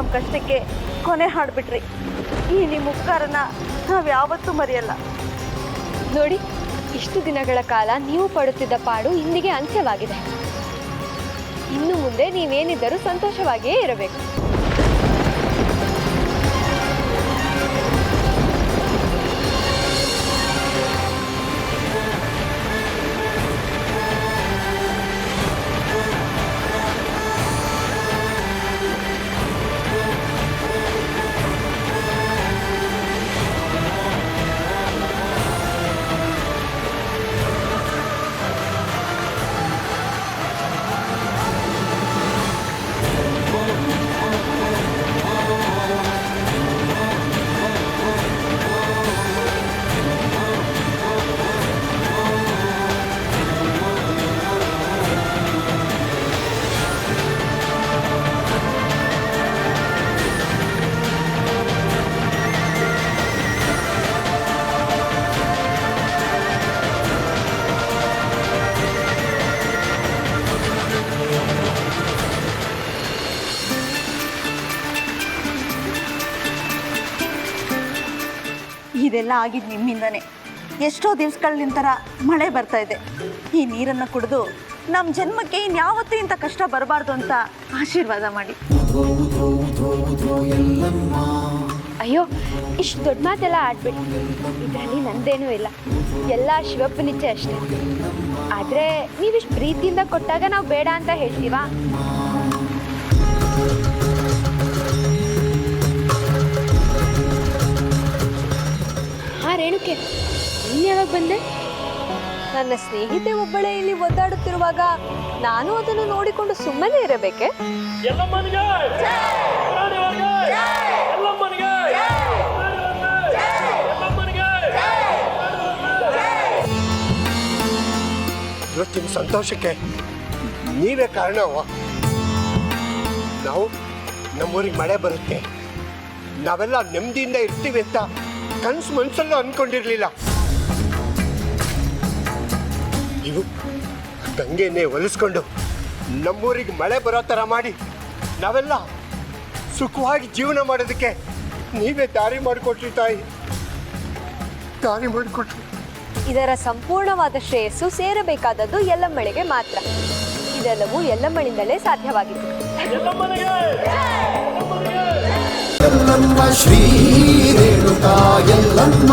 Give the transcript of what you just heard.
ಕಷ್ಟಕ್ಕೆ ಕೊನೆ ಹಾಡ್ಬಿಟ್ರಿ. ಈ ನಿಮ್ಮ ಉಪಕಾರನ ನಾವು ಯಾವತ್ತೂ ಮರೆಯಲ್ಲ. ನೋಡಿ, ಇಷ್ಟು ದಿನಗಳ ಕಾಲ ನೀವು ಪಡುತ್ತಿದ್ದ ಪಾಡು ಇಂದಿಗೆ ಅಂತ್ಯವಾಗಿದೆ. ಇನ್ನು ಮುಂದೆ ನೀವೇನಿದ್ದರೂ ಸಂತೋಷವಾಗಿಯೇ ಇರಬೇಕು. ಇದೆಲ್ಲ ಆಗಿದ್ದು ನಿಮ್ಮಿಂದನೇ. ಎಷ್ಟೋ ದಿವ್ಸಗಳಿನ ನಂತರ ಮಳೆ ಬರ್ತಾ ಇದೆ. ಈ ನೀರನ್ನು ಕುಡಿದು ನಮ್ಮ ಜನ್ಮಕ್ಕೆ ಇನ್ಯಾವತ್ತೂ ಇಂಥ ಕಷ್ಟ ಬರಬಾರ್ದು ಅಂತ ಆಶೀರ್ವಾದ ಮಾಡಿ. ಅಯ್ಯೋ, ಇಷ್ಟು ದೊಡ್ಡ ಮಾತೆಲ್ಲ ಆಡ್ಬಿಟ್ಟು ಇದರಲ್ಲಿ ನಂದೇನೂ ಇಲ್ಲ. ಎಲ್ಲ ಶಿವಪ್ಪನಿಚ್ಛೆ ಅಷ್ಟೇ. ಆದರೆ ನೀವಿಷ್ಟು ಪ್ರೀತಿಯಿಂದ ಕೊಟ್ಟಾಗ ನಾವು ಬೇಡ ಅಂತ ಹೇಳ್ತೀವಾ? ನೀನು ಯಾವಾಗ ಬಂದೆ? ನನ್ನ ಸ್ನೇಹಿತೆ ಒಬ್ಬಳೇ ಇಲ್ಲಿ ಒದ್ದಾಡುತ್ತಿರುವಾಗ ನಾನು ಅದನ್ನು ನೋಡಿಕೊಂಡು ಸುಮ್ಮನೆ ಇರಬೇಕೆ? ಎಲ್ಲಮ್ಮನಿಗೆ! ಪ್ರಾಣಿವರ್ಗ ಎಲ್ಲಮ್ಮನಿಗೆ! ಎಲ್ಲಮ್ಮನಿಗೆ! ಇವತ್ತಿನ ಸಂತೋಷಕ್ಕೆ ನೀವೇ ಕಾರಣವ? ನಾವು ನಮ್ಮೂರಿಗೆ ಮಳೆ ಬರುತ್ತೆ. ನಾವೆಲ್ಲ ನೆಮ್ಮದಿಯಿಂದ ಇರ್ತೀವಿ ಅಂತ ಕನಸು ಮನಸ್ಸಲ್ಲೂ ಅನ್ಕೊಂಡಿರ್ಲಿಲ್ಲ. ನೀವು ಗಂಗೆಯನ್ನೇ ಒಲಿಸ್ಕೊಂಡು ನಮ್ಮೂರಿಗೆ ಮಳೆ ಬರೋ ಥರ ಮಾಡಿ ನಾವೆಲ್ಲ ಸುಖವಾಗಿ ಜೀವನ ಮಾಡೋದಕ್ಕೆ ನೀವೇ ದಾರಿ ಮಾಡಿಕೊಟ್ರಿ ತಾಯಿ. ದಾರಿ ಮಾಡಿಕೊಟ್ರಿ. ಇದರ ಸಂಪೂರ್ಣವಾದ ಶ್ರೇಯಸ್ಸು ಸೇರಬೇಕಾದದ್ದು ಎಲ್ಲಮ್ಮಳಿಗೆ ಮಾತ್ರ. ಇದೆಲ್ಲವೂ ಎಲ್ಲಮ್ಮಳಿಂದಲೇ ಸಾಧ್ಯವಾಗಿತ್ತು. ఎల్లమ్మ శ్రీ రేణుకా ఎల్లమ్మ